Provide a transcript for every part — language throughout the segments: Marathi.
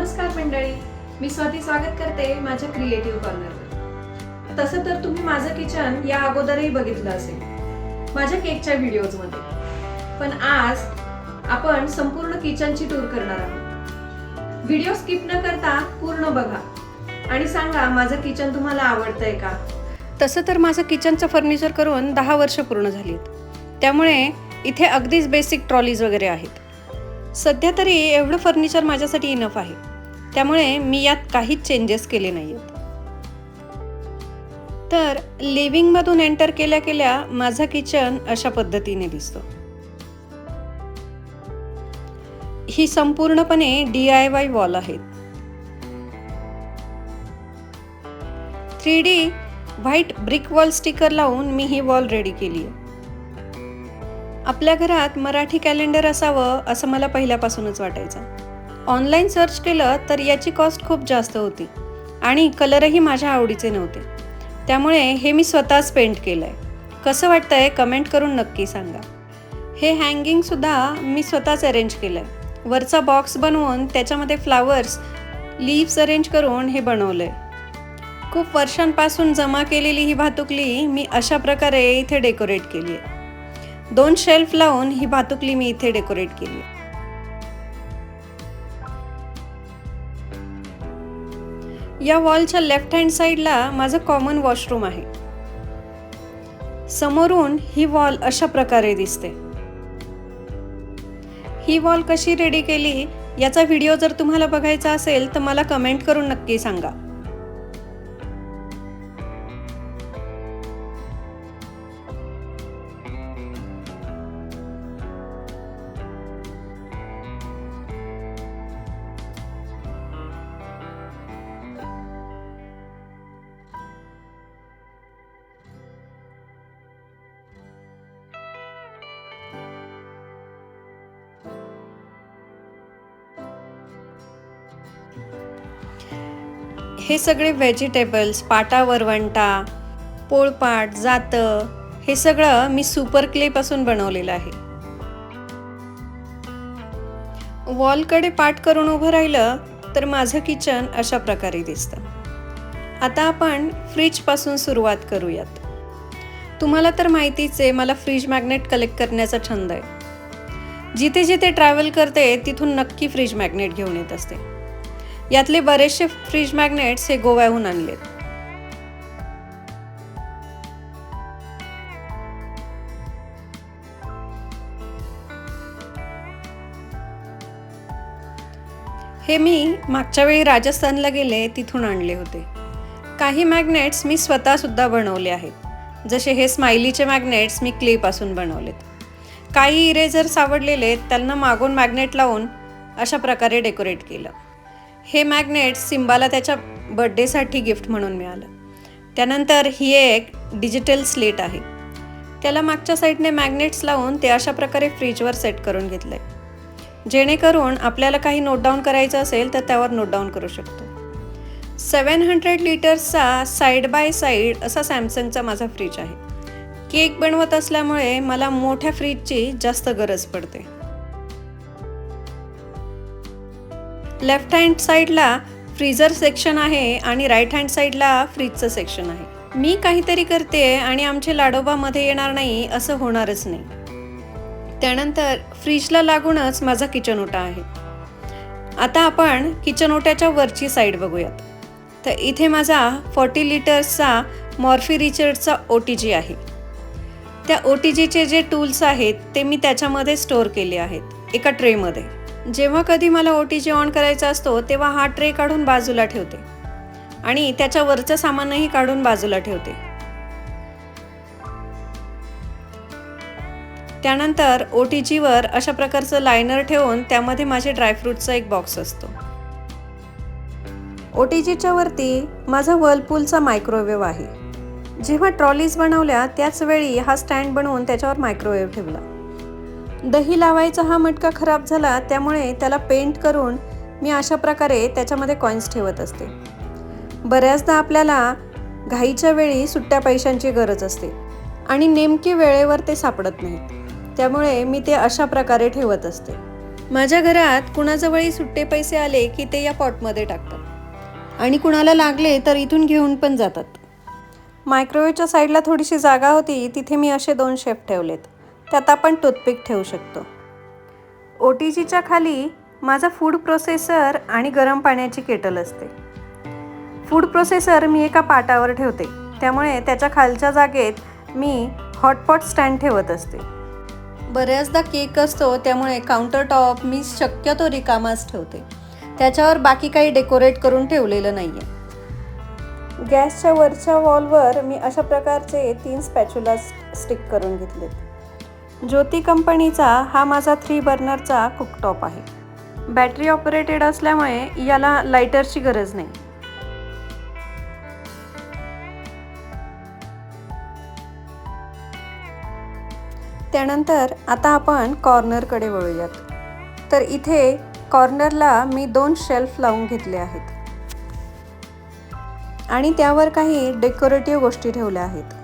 नमस्कार मंडळी. मी स्वाती स्वागत करते माझ्या क्रिएटिव्ह कॉर्नरवर तसं तर तुम्ही माझं किचन या अगोदरही बघितलं असेल. माझ्या केकच्या व्हिडिओजमध्ये पण आज आपण संपूर्ण किचनची टूर करणार आहोत. व्हिडिओ स्किप न करता पूर्ण बघा. आणि सांगा माझं किचन तुम्हाला आवडतंय का? तसं तर माझं किचनचं फर्निचर करून दहा वर्ष पूर्ण झालीत. त्यामुळे इथे अगदीच बेसिक ट्रॉलीज वगैरे आहेत. सध्या तरी एवढं फर्निचर माझ्यासाठी इनफ आहे. त्यामुळे मी यात काहीच चेंजेस केले नाही आहेत तर लिव्हिंगमधून एंटर केल्या केल्या माझा किचन अशा पद्धतीने दिसतो. ही संपूर्णपणे डी आय वाय वॉल आहेत. Three D white brick wall sticker लावून मी ही वॉल रेडी केली आहे आपल्या घरात मराठी कॅलेंडर असावं असं मला पहिल्यापासूनच वाटायचं. ऑनलाईन सर्च केलं तर याची कॉस्ट खूप जास्त होती आणि कलरही माझ्या आवडीचे नव्हते. त्यामुळे हे मी स्वतःच पेंट केलं आहे कसं वाटतंय कमेंट करून नक्की सांगा. हे हँगिंगसुद्धा मी स्वतःच अरेंज केलं आहे वरचा बॉक्स बनवून त्याच्यामध्ये फ्लावर्स लीव्स अरेंज करून हे बनवलं आहे खूप वर्षांपासून जमा केलेली ही भातुकली मी अशा प्रकारे इथे डेकोरेट केली आहे दोन शेल्फ लावून ही भातुकली मी इथे डेकोरेट केली. या वॉलच्या लेफ्ट हँड साईडला माझं कॉमन वॉशरूम आहे. समोरून ही वॉल अशा प्रकारे दिसते. ही वॉल कशी रेडी केली याचा व्हिडिओ जर तुम्हाला बघायचा असेल तर मला कमेंट करून नक्की सांगा. हे सगळे व्हेजिटेबल्स पाटा वरवंटा पोळपाट जातं हे सगळं मी सुपर क्लेपासून बनवलेलं आहे. वॉलकडे पाठ करून उभं राहिलं तर माझं किचन अशा प्रकारे दिसतं. आता आपण फ्रीजपासून सुरुवात करूयात. तुम्हाला तर माहितीच आहे मला फ्रीज मॅग्नेट कलेक्ट करण्याचा छंद आहे. जिथे जिथे ट्रॅव्हल करते तिथून नक्की फ्रीज मॅग्नेट घेऊन येत असते. यातले बरेचसे फ्रीज मॅग्नेट्स हे गोव्याहून आणलेत हे मी मागच्या वेळी राजस्थानला गेले तिथून आणले होते. काही मॅग्नेट्स मी स्वतःसुद्धा बनवले आहेत. जसे हे स्माइलीचे मॅग्नेट्स मी क्लेपासून बनवलेत. काही इरेझर सावडलेले त्यांना मागून मॅग्नेट लावून अशा प्रकारे डेकोरेट केलं. हे मॅग्नेट सिम्बाला त्याच्या बड्डेसाठी गिफ्ट म्हणून मिळालं. त्यानंतर ही एक डिजिटल स्लेट आहे. त्याला मागच्या साईडने मॅग्नेट्स लावून ते अशा प्रकारे फ्रीजवर सेट करून घेतलं आहे जेणेकरून आपल्याला काही नोट डाऊन करायचं असेल तर त्यावर नोट डाऊन करू शकतो. सेवन हंड्रेड लिटर्सचा साईड बाय साईड असा सॅमसंगचा माझा फ्रीज आहे. केक बनवत असल्यामुळे मला मोठ्या फ्रीजची जास्त गरज पडते. लेफ्ट हँड साईडला फ्रीजर सेक्शन आहे आणि राईट हँड साईडला फ्रीजचं सेक्शन आहे. मी काहीतरी करते आणि आमचे लाडोबामध्ये येणार नाही असं होणारच नाही. त्यानंतर फ्रीजला लागूनच माझा किचन ओटा आहे. आता आपण किचन ओट्याच्या वरची साईड बघूयात. तर इथे माझा फॉर्टी लिटर्सचा मॉर्फी रिचर्डचा ओ टी जी आहे. त्या ओ टी जीचे जे टूल्स आहेत ते मी त्याच्यामध्ये स्टोअर केले आहेत एका ट्रेमध्ये. जेव्हा कधी मला ओ टी जी ऑन करायचा असतो तेव्हा हा ट्रे काढून बाजूला ठेवते. आणि त्याच्या वरचं सामानही काढून बाजूला ठेवते. त्यानंतर ओ टी जीवर अशा प्रकारचं लायनर ठेवून त्यामध्ये माझे ड्रायफ्रूटचा एक बॉक्स असतो. ओ टी जीच्या वरती माझा वर्लपूलचा मायक्रोवेव्ह आहे. जेव्हा ट्रॉलीज बनवल्या त्याच वेळी हा स्टँड बनवून त्याच्यावर मायक्रोवेव्ह ठेवला. दही लावायचा हा मटका खराब झाला त्यामुळे त्याला पेंट करून मी अशा प्रकारे त्याच्यामध्ये कॉईन्स ठेवत असते. बऱ्याचदा आपल्याला घाईच्या वेळी सुट्ट्या पैशांची गरज असते आणि नेमकी वेळेवर ते सापडत नाहीत त्यामुळे मी ते अशा प्रकारे ठेवत असते. माझ्या घरात कुणाजवळही सुट्टे पैसे आले की ते या पॉटमध्ये टाकतात. आणि कुणाला लागले तर इथून घेऊन पण जातात. मायक्रोवेवच्या साईडला थोडीशी जागा होती तिथे मी असे दोन शेफ ठेवलेत. त्यात आपण टूथपिक ठेवू शकतो. ओ टी जीच्या खाली माझा फूड प्रोसेसर आणि गरम पाण्याची केटल असते. फूड प्रोसेसर मी एका पाटावर ठेवते. त्यामुळे त्याच्या खालच्या जागेत मी हॉटपॉट स्टँड ठेवत असते. बऱ्याचदा केक असतो त्यामुळे काउंटर टॉप मी शक्यतो रिकामाच ठेवते. त्याच्यावर बाकी काही डेकोरेट करून ठेवलेलं नाही आहे गॅसच्या वरच्या वॉलवर मी अशा प्रकारचे तीन स्पॅच्युला स्टिक करून घेतलेत. ज्योती कंपनीचा हा माझा थ्री बर्नरचा कुकटॉप आहे. बॅटरी ऑपरेटेड असल्यामुळे याला लायटरची गरज नाही. त्यानंतर आता आपण कॉर्नरकडे वळूयात. तर इथे कॉर्नरला मी दोन शेल्फ लावून घेतले आहेत. आणि त्यावर काही डेकोरेटिव्ह गोष्टी ठेवल्या आहेत.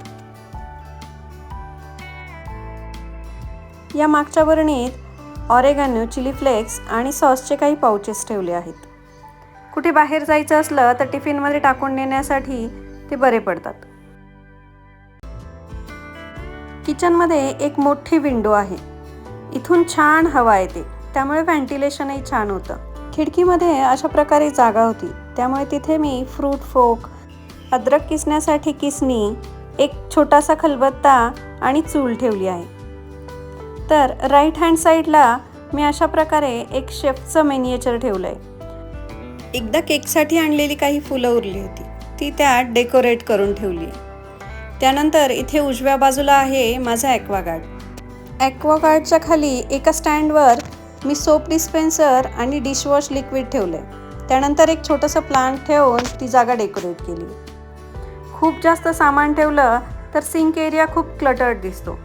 या मागच्या बरणीत ऑरेगॅनो चिली फ्लेक्स आणि सॉसचे काही पाउचेस ठेवले आहेत. कुठे बाहेर जायचं असलं तर टिफिनमध्ये टाकून नेण्यासाठी ते बरे पडतात. किचनमध्ये एक मोठी विंडो आहे. इथून छान हवा येते. त्यामुळे व्हेंटिलेशनही छान होतं. खिडकीमध्ये अशा प्रकारे जागा होती. त्यामुळे तिथे मी फ्रूट फोक अद्रक किसण्यासाठी किसणी एक छोटासा खलबत्ता आणि चूल ठेवली आहे. तर राईट हँड साईडला मी अशा प्रकारे एक शेफचं मेनिएचर ठेवलं आहे एकदा केकसाठी आणलेली काही फुलं उरली होती. ती त्यात डेकोरेट करून ठेवली. त्यानंतर इथे उजव्या बाजूला आहे माझा ॲक्वागार्ड ॲक्वागार्डच्या खाली एका स्टँडवर मी सोप डिस्पेन्सर आणि डिशवॉश लिक्विड ठेवलं आहे त्यानंतर एक छोटंसं प्लांट ठेवून ती जागा डेकोरेट केली. खूप जास्त सामान ठेवलं तर सिंक एरिया खूप क्लटर्ड दिसतो.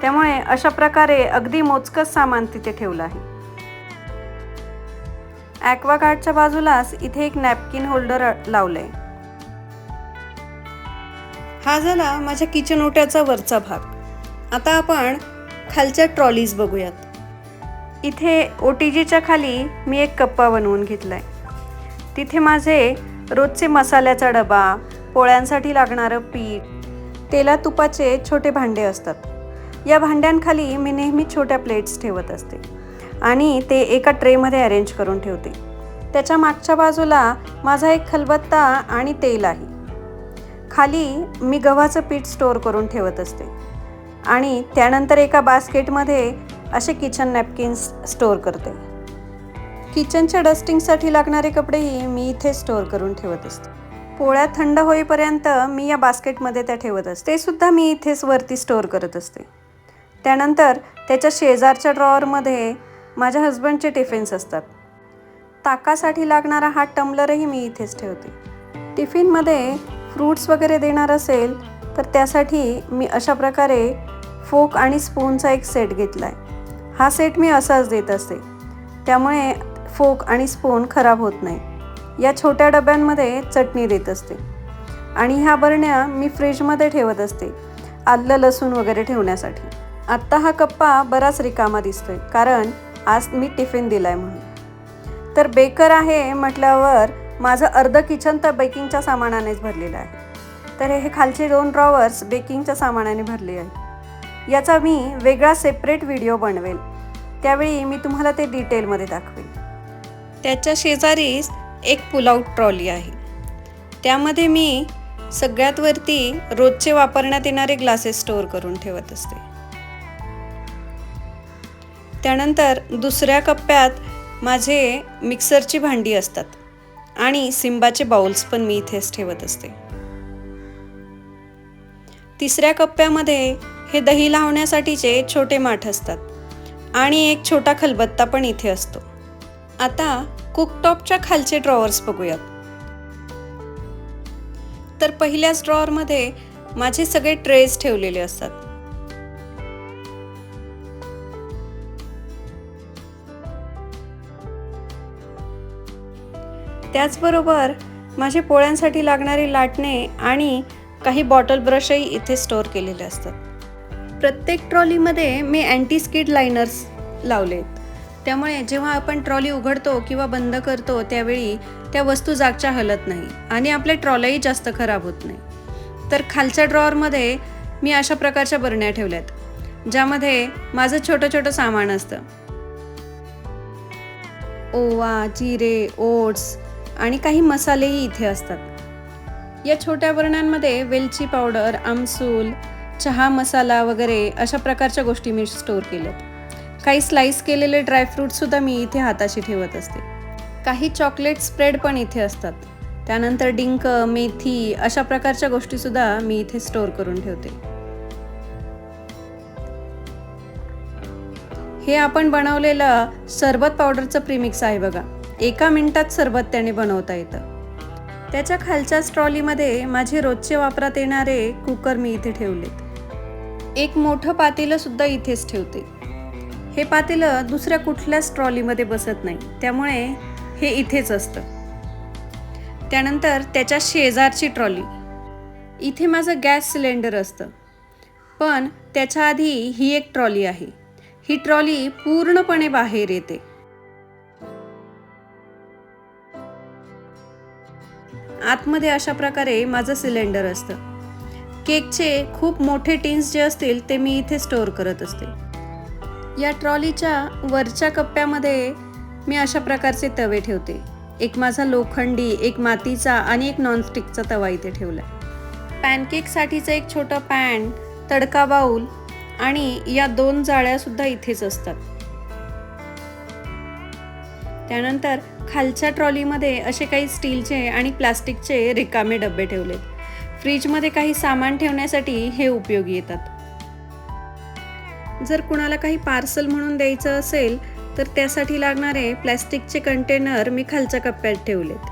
त्यामुळे अशा प्रकारे अगदी मोजकंच सामान तिथे ठेवलं आहे. ॲक्वागार्डच्या बाजूलाच इथे एक नॅपकिन होल्डर लावलं आहे हा झाला माझ्या किचन ओट्याचा वरचा भाग. आता आपण खालच्या ट्रॉलीज बघूयात. इथे ओ टी जीच्या खाली मी एक कप्पा बनवून घेतला आहे तिथे माझे रोजचे मसाल्याचा डबा पोळ्यांसाठी लागणारं पीठ तेला तुपाचे छोटे भांडे असतात. या भांड्यांखाली मी नेहमी छोट्या प्लेट्स ठेवत असते आणि ते एका ट्रेमध्ये अरेंज करून ठेवते. त्याच्या मागच्या बाजूला माझा एक खलबत्ता आणि तेल आहे. खाली मी गव्हाचं पीठ स्टोअर करून ठेवत असते आणि त्यानंतर एका बास्केटमध्ये असे किचन नॅपकिन्स स्टोअर करते. किचनच्या डस्टिंगसाठी लागणारे कपडेही मी इथे स्टोअर करून ठेवत असते. पोळ्या थंड होईपर्यंत मी या बास्केटमध्ये त्या ठेवत असते. ते सुद्धा मी इथेच वरती स्टोअर करत असते. त्यानंतर त्याच्या शेजारच्या ड्रॉवरमध्ये माझ्या हस्बंडचे टिफिन्स असतात. ताकासाठी लागणारा हा टम्बलरही मी इथेच ठेवते. टिफिनमध्ये फ्रूट्स वगैरे देणार असेल तर त्यासाठी मी अशा प्रकारे फोक आणि स्पूनचा एक सेट घेतला आहे हा सेट मी असाच देत असते. त्यामुळे फोक आणि स्पून खराब होत नाही. या छोट्या डब्यांमध्ये चटणी देत असते. आणि ह्या बरण्या मी फ्रीजमध्ये ठेवत असते. आलं लसूण वगैरे ठेवण्यासाठी. आत्ता हा कप्पा बराच रिकामा दिसतोय कारण आज मी टिफिन दिला आहे म्हणून. तर बेकर आहे म्हटल्यावर माझं अर्ध किचन तर बेकिंगच्या सामानानेच भरलेलं आहे. तर हे खालचे दोन ड्रॉवर्स बेकिंगच्या सामानाने भरले आहे याचा मी वेगळा सेपरेट व्हिडिओ बनवेल. त्यावेळी मी तुम्हाला ते डिटेलमध्ये दाखवेल त्याच्या शेजारीच एक पुलआउट ट्रॉली आहे. त्यामध्ये मी सगळ्यात वरती रोजचे वापरण्यात येणारे ग्लासेस स्टोअर करून ठेवत असते. त्यानंतर दुसऱ्या कप्प्यात माझे मिक्सरची भांडी असतात आणि सिंबाचे बाउल्स पण मी इथेच ठेवत असते. तिसऱ्या कप्प्यामध्ये हे दही लावण्यासाठीचे छोटे माठ असतात आणि एक छोटा खलबत्ता पण इथे असतो. आता कुकटॉपच्या खालचे ड्रॉवर्स बघूयात. तर पहिल्याच ड्रॉवरमध्ये माझे सगळे ट्रेज ठेवलेले असतात. त्याचबरोबर माझे पोळ्यांसाठी लागणारी लाटणे आणि काही बॉटल ब्रशही इथे स्टोअर केलेले असतात. प्रत्येक ट्रॉलीमध्ये मी अँटी स्किड लायनर्स लावलेत त्यामुळे जेव्हा आपण ट्रॉली उघडतो किंवा बंद करतो त्यावेळी त्या वस्तू जागच्या हलत नाही आणि आपले ट्रॉल्याही जास्त खराब होत नाही. तर खालच्या ड्रॉवरमध्ये मी अशा प्रकारच्या बरण्या ठेवल्यात ज्यामध्ये माझं छोटं छोटं सामान असतं. ओवा जिरे ओट्स आणि काही मसालेही इथे असतात. या छोट्या बरण्यांमध्ये वेलची पावडर आमसूल चहा मसाला वगैरे अशा प्रकारच्या गोष्टी मी स्टोअर केल्यात. काही स्लाईस केलेले ड्रायफ्रूटसुद्धा मी इथे हाताशी ठेवत असते. काही चॉकलेट स्प्रेड पण इथे असतात. त्यानंतर डिंक मेथी अशा प्रकारच्या गोष्टीसुद्धा मी इथे स्टोअर करून ठेवते. हे आपण बनवलेलं सरबत पावडरचं प्रीमिक्स आहे बघा. एका मिनिटात सरबत त्याने बनवता येतं. त्याच्या खालच्या ट्रॉलीमध्ये माझे रोजचे वापरात येणारे कुकर मी इथे ठेवलेत. एक मोठं पातेलं सुद्धा इथेच ठेवते. हे पातेलं दुसऱ्या कुठल्याच ट्रॉलीमध्ये बसत नाही. त्यामुळे हे इथेच असतं. त्यानंतर त्याच्या शेजारची ट्रॉली. इथे माझं गॅस सिलेंडर असतं. पण त्याच्या आधी ही एक ट्रॉली आहे. ही ट्रॉली पूर्णपणे बाहेर येते. आतमध्ये अशा प्रकारे माझं सिलेंडर असतं. केकचे खूप मोठे टिन्स जे असतील ते मी इथे स्टोअर करत असते. या ट्रॉलीच्या वरच्या कप्प्यामध्ये मी अशा प्रकारचे तवे ठेवते. एक माझा लोखंडी एक मातीचा आणि एक नॉनस्टिकचा तवा इथे ठेवला. पॅनकेकसाठीचं एक छोटं पॅन तडका बाऊल आणि या दोन जाळ्यासुद्धा इथेच असतात. त्यानंतर खालच्या ट्रॉलीमध्ये असे काही स्टीलचे आणि प्लास्टिकचे रिकामे डबे ठेवलेत. फ्रीजमध्ये काही सामान ठेवण्यासाठी हे उपयोगी येतात. जर कुणाला काही पार्सल म्हणून द्यायचं असेल तर त्यासाठी लागणारे प्लॅस्टिकचे कंटेनर मी खालच्या कप्प्यात ठेवलेत.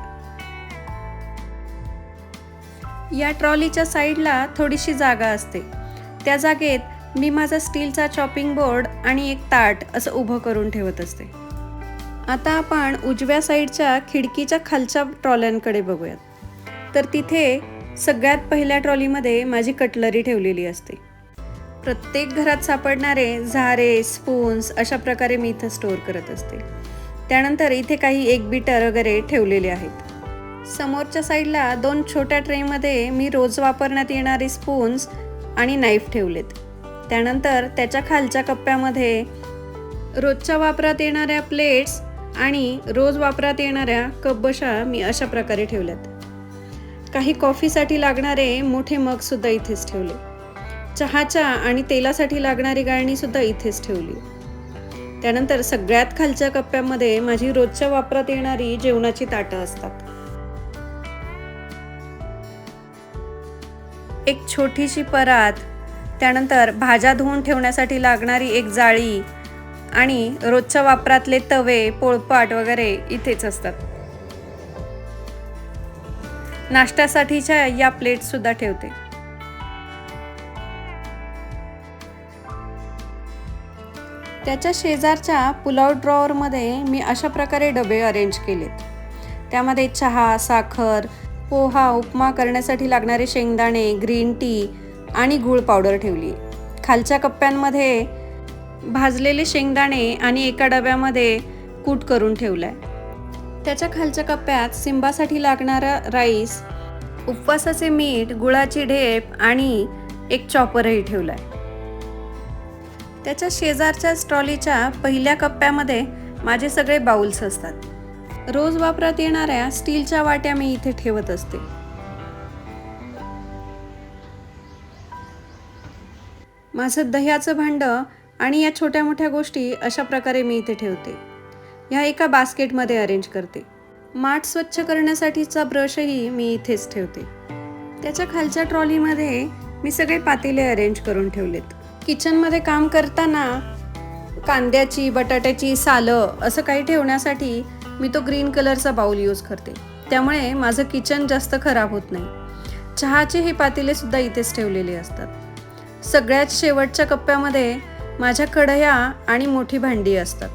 या ट्रॉलीच्या साईडला थोडीशी जागा असते. त्या जागेत मी माझा स्टीलचा चॉपिंग बोर्ड आणि एक ताट असं उभं करून ठेवत असते. आता आपण उजव्या साईडच्या खिडकीच्या खालच्या ट्रॉल्यांकडे बघूयात. तर तिथे सगळ्यात पहिल्या ट्रॉलीमध्ये माझी कटलरी ठेवलेली असते. प्रत्येक घरात सापडणारे झारे स्पून्स अशा प्रकारे मी इथं स्टोअर करत असते. त्यानंतर इथे काही एक बीटर वगैरे ठेवलेले आहेत. समोरच्या साईडला दोन छोट्या ट्रेमध्ये मी रोज वापरण्यात येणारे स्पून्स आणि नाईफ ठेवलेत. त्यानंतर त्याच्या खालच्या कप्प्यामध्ये रोजच्या वापरात येणाऱ्या प्लेट्स आणि रोज वापरात येणाऱ्या कपबशा मी अशा प्रकारे ठेवल्यात. काही कॉफीसाठी लागणारे मोठे मगसुद्धा इथेच ठेवले. चहाच्या आणि तेलासाठी लागणारी गाळणीसुद्धा इथेच ठेवली. त्यानंतर सगळ्यात खालच्या कप्प्यामध्ये माझी रोजच्या वापरात येणारी जेवणाची ताटं असतात. एक छोटीशी परात त्यानंतर भाज्या धुवून ठेवण्यासाठी लागणारी एक जाळी आणि रोजच्या वापरातले तवे पोळपाट वगैरे इथेच असतात. नाश्त्यासाठीच्या या प्लेट सुद्धा ठेवते. त्याच्या शेजारच्या पुलाव ड्रॉवरमध्ये मी अशा प्रकारे डबे अरेंज केलेत. त्यामध्ये चहा साखर पोहा उपमा करण्यासाठी लागणारे शेंगदाणे ग्रीन टी आणि गूळ पावडर ठेवली. खालच्या कप्प्यांमध्ये भाजलेले शेंगदाणे आणि एका डब्यामध्ये कूट करून ठेवलाय. त्याच्या खालच्या कप्प्यात सिंबासाठी लागणारा राईस उपवासाचे मीठ गुळाची ढेप आणि एक चॉपरही ठेवलाय. त्याच्या शेजारच्या ट्रॉलीच्या पहिल्या कप्प्यामध्ये माझे सगळे बाउल्स असतात. रोज वापरात येणाऱ्या स्टीलच्या वाट्या मी इथे ठेवत असते. माझं दह्याचं भांडं आणि या छोट्या मोठ्या गोष्टी अशा प्रकारे मी इथे ठेवते. ह्या एका बास्केटमध्ये अरेंज करते. माठ स्वच्छ करण्यासाठीचा ब्रशही मी इथेच ठेवते. त्याच्या खालच्या ट्रॉलीमध्ये मी सगळे पातेले अरेंज करून ठेवलेत. किचनमध्ये काम करताना कांद्याची बटाट्याची सालं असं काही ठेवण्यासाठी मी तो ग्रीन कलरचा बाऊल यूज करते. त्यामुळे माझं किचन जास्त खराब होत नाही. चहाचे हे पातेले सुद्धा इथेच ठेवलेले असतात. सगळ्यात शेवटच्या कप्प्यामध्ये माझ्या कढया आणि मोठी भांडी असतात.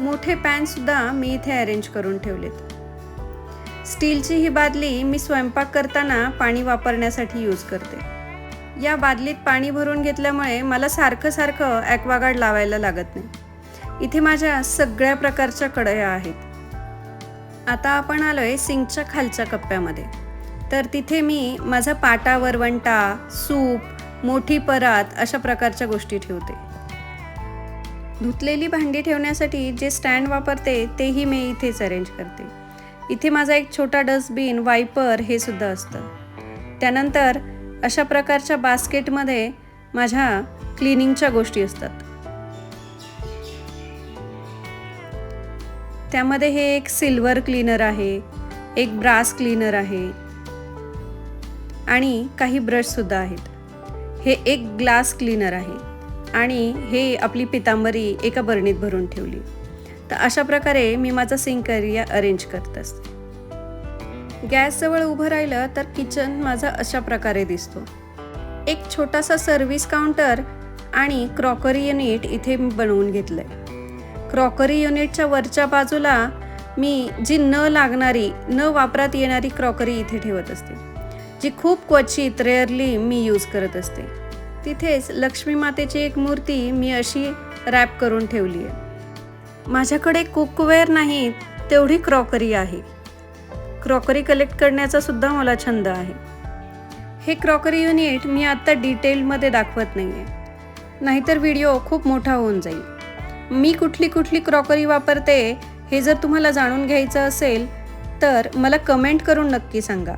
मोठे पॅनसुद्धा मी इथे अरेंज करून ठेवलेत. स्टीलची ही बादली मी स्वयंपाक करताना पाणी वापरण्यासाठी यूज करते. या बादलीत पाणी भरून घेतल्यामुळे मला सारखं सारखं ॲक्वागार्ड लावायला लागत नाही. इथे माझ्या सगळ्या प्रकारच्या कढया आहेत. आता आपण आलोय सिंकच्या खालच्या कप्प्यामध्ये. तर तिथे मी माझा पाटा वरवंटा सूप मोठी परात अशा प्रकारच्या गोष्टी ठेवते. धुतलेली भांडी ठेवण्यासाठी जे स्टँड वापरते तेही मी इथेच अरेंज करते. इथे माझा एक छोटा डस्टबिन वायपर हे सुद्धा असतं. त्यानंतर अशा प्रकारच्या बास्केटमध्ये माझ्या क्लिनिंगच्या गोष्टी असतात. त्यामध्ये हे एक सिल्वर क्लीनर आहे एक ब्रास क्लीनर आहे आणि काही ब्रशसुद्धा आहेत. हे एक ग्लास क्लीनर आहे आणि हे आपली पितांबरी एका बरणीत भरून ठेवली. तर अशा प्रकारे मी माझा सिंक एरिया अरेंज करत असते. गॅसजवळ उभं राहिलं तर किचन माझा अशा प्रकारे दिसतो. एक छोटासा सर्व्हिस काउंटर आणि क्रॉकरी युनिट इथे मी बनवून घेतलं आहे क्रॉकरी युनिटच्या वरच्या बाजूला मी जी न लागणारी न वापरात येणारी क्रॉकरी इथे ठेवत असते. जी खूप क्वचित रेअरली मी यूज करत असते. तिथेच लक्ष्मी मातेची एक मूर्ती मी अशी रॅप करून ठेवली आहे. माझ्याकडे कुकवेअर नाही तेवढी क्रॉकरी आहे. क्रॉकरी कलेक्ट करण्याचा सुद्धा मला छंद आहे. हे क्रॉकरी युनिट मी आत्ता डिटेलमध्ये दाखवत नाही आहे नाहीतर व्हिडिओ खूप मोठा होऊन जाईल. मी कुठली कुठली क्रॉकरी वापरते हे जर तुम्हाला जाणून घ्यायचं असेल तर मला कमेंट करून नक्की सांगा.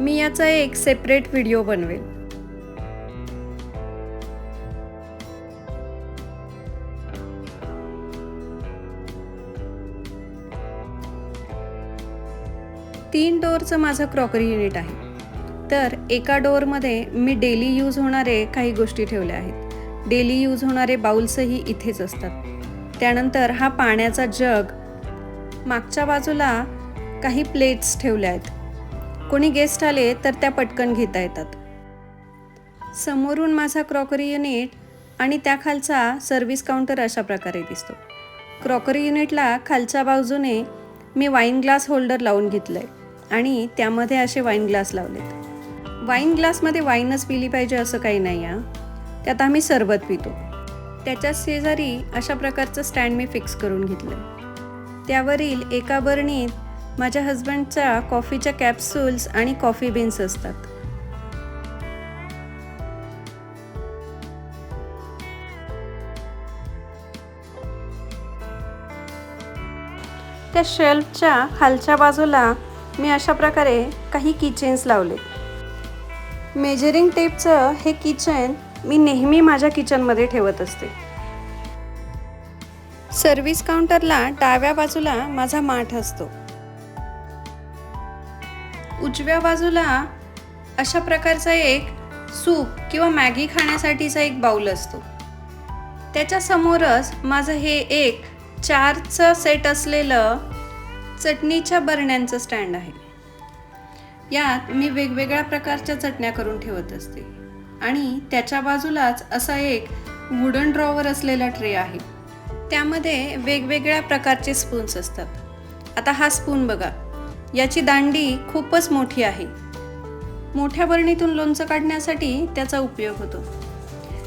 मी याचा एक सेपरेट व्हिडिओ बनवेल. तीन डोअरचं माझं क्रॉकरी युनिट आहे. तर एका डोअरमध्ये मी डेली यूज होणारे काही गोष्टी ठेवल्या आहेत. डेली यूज होणारे बाउल्सही इथेच असतात. त्यानंतर हा पाण्याचा जग मागच्या बाजूला काही प्लेट्स ठेवल्या आहेत. कोणी गेस्ट आले तर त्या पटकन घेता येतात. समोरून माझा क्रॉकरी युनिट आणि त्या खालचा सर्व्हिस काउंटर अशा प्रकारे दिसतो. क्रॉकरी युनिटला खालच्या बाजूने मी वाईन ग्लास होल्डर लावून घेतलं आहे आणि त्यामध्ये असे वाईन ग्लास लावलेत. वाईन ग्लासमध्ये वाईनच पिली पाहिजे असं काही नाही आहे त्यात आम्ही सरबत पितो. त्याच्या शेजारी अशा प्रकारचं स्टँड मी फिक्स करून घेतलं त्यावरील एका बरणीत माझ्या हजबंडच्या कॉफीच्या कॅप्सूल्स आणि कॉफी बीन्स असतात. त्या शेल्फच्या खालच्या बाजूला मी अशा प्रकारे काही किचेन्स लावले. मेजरिंग टेपचं हे किचन मी नेहमी माझ्या किचनमध्ये ठेवत असते. सर्व्हिस काउंटरला डाव्या बाजूला माझा माठ असतो. उजव्या बाजूला अशा प्रकारचा एक सूप किंवा मॅगी खाण्यासाठीचा एक बाऊल असतो. त्याच्यासमोरच माझं हे एक चारचं सेट असलेलं चटणीच्या बरण्यांचं स्टँड आहे. यात मी वेगवेगळ्या प्रकारच्या चटण्या करून ठेवत असते. आणि त्याच्या बाजूलाच असा एक वुडन ड्रॉवर असलेला ट्रे आहे. त्यामध्ये वेगवेगळ्या प्रकारचे स्पून्स असतात. आता हा स्पून बघा. याची दांडी खूपच मोठी आहे. मोठ्या बरणीतून लोणचं काढण्यासाठी त्याचा उपयोग होतो.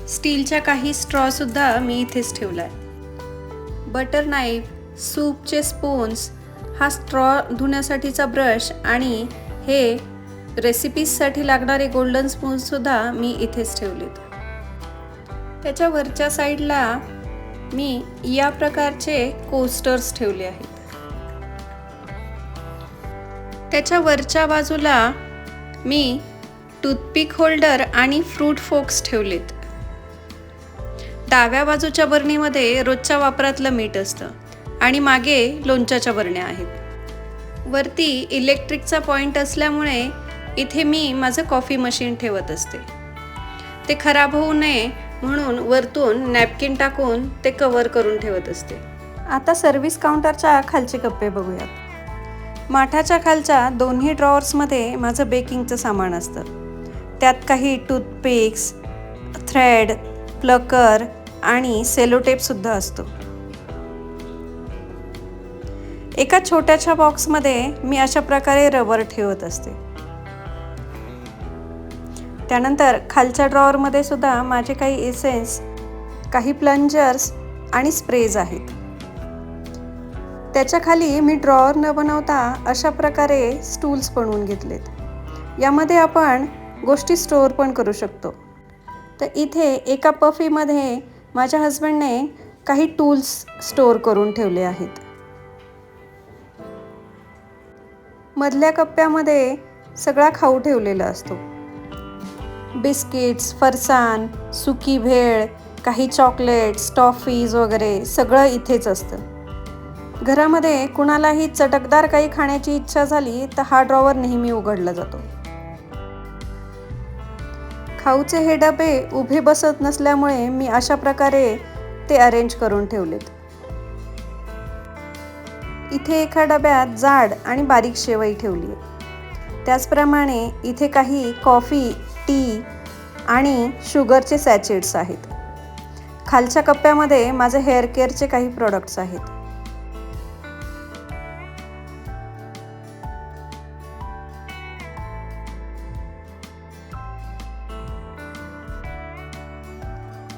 स्टीलच्या काही स्ट्रॉसुद्धा मी इथेच ठेवला आहे बटर नाईफ सूपचे स्पून्स हा स्ट्रॉ धुण्यासाठीचा ब्रश आणि हे रेसिपीजसाठी लागणारे गोल्डन स्पूनसुद्धा मी इथेच ठेवलेत. त्याच्या वरच्या साईडला मी या प्रकारचे कोस्टर्स ठेवले आहेत. त्याच्या वरच्या बाजूला मी टूथपिक होल्डर आणि फ्रूट फोक्स ठेवलेत. डाव्या बाजूच्या बरणीमध्ये रोजच्या वापरातलं मीठ असतं आणि मागे लोणच्याच्या बरण्या आहेत. वरती इलेक्ट्रिकचा पॉईंट असल्यामुळे इथे मी माझं कॉफी मशीन ठेवत असते. ते खराब होऊ नये म्हणून वरतून नॅपकिन टाकून ते कवर करून ठेवत असते. आता सर्व्हिस काउंटरच्या खालचे कप्पे बघूयात. माठाच्या खालच्या दोन्ही ड्रॉवर्समध्ये माझं बेकिंगचं सामान असतं. त्यात काही टूथपिक्स थ्रेड प्लकर आणि सेलोटेपसुद्धा असतो. एका छोट्याशा बॉक्समध्ये मी अशा प्रकारे रबर ठेवत असते. त्यानंतर खालच्या ड्रॉवरमध्ये सुद्धा माझे काही एसेन्स काही प्लंजर्स आणि स्प्रेज आहेत. त्याच्याखाली मी ड्रॉवर न बनवता अशा प्रकारे स्टूल्स बनवून घेतलेत. यामध्ये आपण गोष्टी स्टोअर पण करू शकतो. तर इथे एका पफीमध्ये माझ्या हस्बंडने काही टूल्स स्टोअर करून ठेवले आहेत. मधल्या कप्प्यामध्ये सगळा खाऊ ठेवलेला असतो. बिस्किट्स फरसान सुकी भेळ काही चॉकलेट्स टॉफीज वगैरे सगळं इथेच असतं. घरामध्ये कुणालाही चटकदार काही खाण्याची इच्छा झाली तर हा ड्रॉवर नेहमी उघडला जातो. खाऊचे हे डबे उभे बसत नसल्यामुळे मी अशा प्रकारे ते अरेंज करून ठेवलेत. इथे एका डब्यात जाड आणि बारीक शेवई ठेवली आहे. त्याचप्रमाणे इथे काही कॉफी टी आणि शुगरचे सॅचेट्स आहेत. खालच्या कप्प्यामध्ये माझे हेअर केअरचे काही प्रोडक्ट्स आहेत.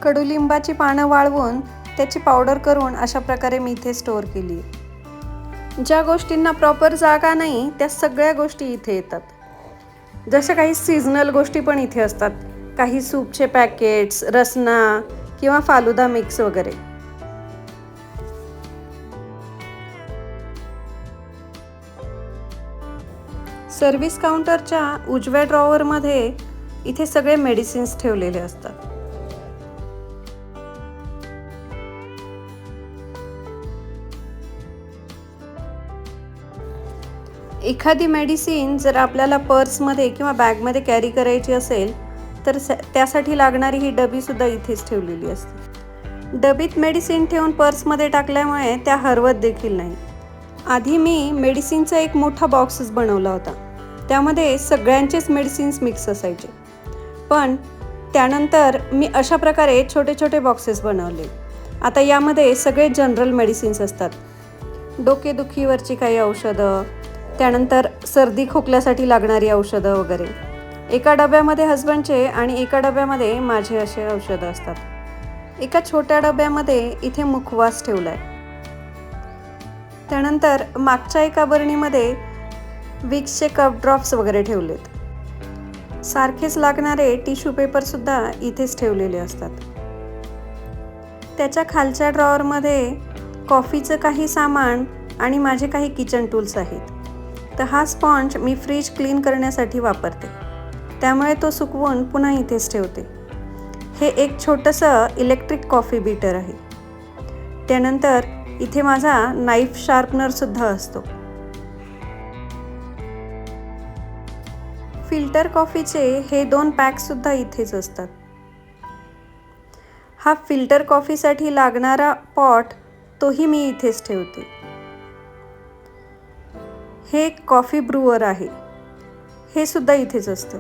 कडुलिंबाची पानं वाळवून त्याची पावडर करून अशा प्रकारे मी इथे स्टोअर केली. ज्या गोष्टींना प्रॉपर जागा नाही त्या सगळ्या गोष्टी इथे येतात. जशा काही सीझनल गोष्टी पण इथे असतात. काही सूपचे पॅकेट्स रसना किंवा फालुदा मिक्स वगैरे. सर्व्हिस काउंटरच्या उजव्या ड्रॉवरमध्ये इथे सगळे मेडिसिन्स ठेवलेले असतात. एखादी मेडिसिन जर आपल्याला पर्समध्ये किंवा बॅगमध्ये कॅरी करायची असेल तर स- त्यासाठी लागणारी ही डबीसुद्धा इथेच ठेवलेली असते. डबीत मेडिसिन ठेवून पर्समध्ये टाकल्यामुळे त्या हरवत देखील नाही. आधी मी मेडिसिनचा एक मोठा बॉक्सच बनवला होता. त्यामध्ये सगळ्यांचेच मेडिसिन्स मिक्स असायचे. पण त्यानंतर मी अशा प्रकारे छोटे छोटे बॉक्सेस बनवले. आता यामध्ये सगळे जनरल मेडिसिन्स असतात. डोकेदुखीवरची काही औषधं त्यानंतर सर्दी खोकल्यासाठी लागणारी औषधं वगैरे. एका डब्यामध्ये हस्बंडचे आणि एका डब्यामध्ये माझे असे औषधं असतात. एका छोट्या डब्यामध्ये इथे मुखवास ठेवला आहे त्यानंतर मागच्या एका बरणीमध्ये विक्सचे कप ड्रॉप्स वगैरे ठेवलेत. सारखेच लागणारे टिश्यू पेपरसुद्धा इथेच ठेवलेले असतात. त्याच्या खालच्या ड्रॉवरमध्ये कॉफीचं काही सामान आणि माझे काही किचन टूल्स आहेत. तर हा स्पॉन्ज मी फ्रीज क्लीन करण्यासाठी वापरते. त्यामुळे तो सुकवून पुन्हा इथेच ठेवते. हे एक छोटंसं इलेक्ट्रिक कॉफी बीटर आहे. त्यानंतर इथे माझा नाईफ शार्पनरसुद्धा असतो. फिल्टर कॉफीचे हे दोन पॅकसुद्धा इथेच असतात. हा फिल्टर कॉफीसाठी लागणारा पॉट तोही मी इथेच ठेवते. हे एक कॉफी ब्रुअर आहे. हे सुद्धा इथेच असतं.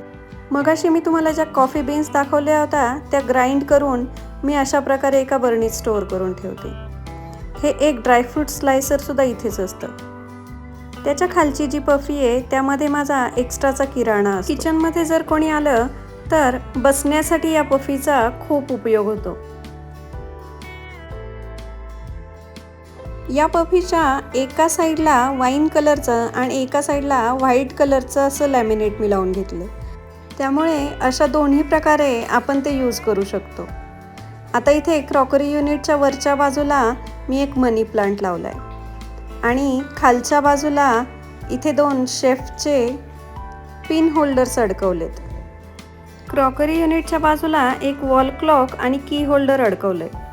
मगाशी मी तुम्हाला ज्या कॉफी बीन्स दाखवल्या होत्या त्या ग्राइंड करून मी अशा प्रकारे एका बरणीत स्टोअर करून ठेवते. हे एक ड्रायफ्रूट स्लायसरसुद्धा इथेच असतं. त्याच्या खालची जी पफी आहे त्यामध्ये माझा एक्स्ट्राचा किराणा किचनमध्ये जर कोणी आलं तर बसण्यासाठी या पफीचा खूप उपयोग होतो. या पफीच्या एका साईडला वाईन कलरचं आणि एका साईडला व्हाईट कलरचं असं लॅमिनेट मी लावून घेतलं. त्यामुळे अशा दोन्ही प्रकारे आपण ते यूज करू शकतो. आता इथे क्रॉकरी युनिटच्या वरच्या बाजूला मी एक मनी प्लांट लावला आहे आणि खालच्या बाजूला इथे दोन शेफचे पिन होल्डर्स अडकवलेत. क्रॉकरी युनिटच्या बाजूला एक वॉल क्लॉक आणि की होल्डर अडकवलं आहे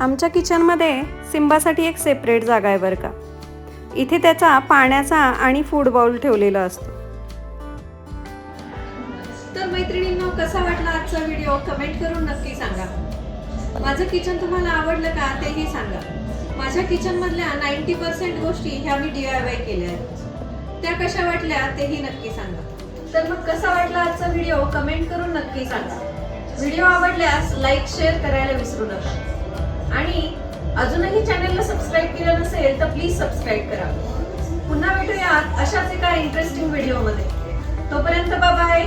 आमच्या किचनमध्ये सिंबासाठी एक सेपरेट जागा आहे बरं का. इथे त्याचा पाण्याचा आणि फूड बाउल ठेवलेला असतो. तर मैत्रिणींनो कसा वाटला आजचा व्हिडिओ? कमेंट करून नक्की सांगा. माझं किचन तुम्हाला आवडलं का तेही सांगा. माझ्या किचनमधल्या नाईन्टी पर्सेंट गोष्टी ह्या मी डी आय वाय केल्या आहेत. त्या कशा वाटल्या तेही नक्की सांगा. तर मग कसा वाटला आजचा व्हिडिओ? कमेंट करून नक्की सांगा. व्हिडिओ आवडल्यास लाईक शेअर करायला विसरू नका. आणि अजूनही चॅनलला सबस्क्राईब केलं नसेल तर प्लीज सबस्क्राईब करा. पुन्हा भेटूयात अशाच एका इंटरेस्टिंग व्हिडिओमध्ये तोपर्यंत बाय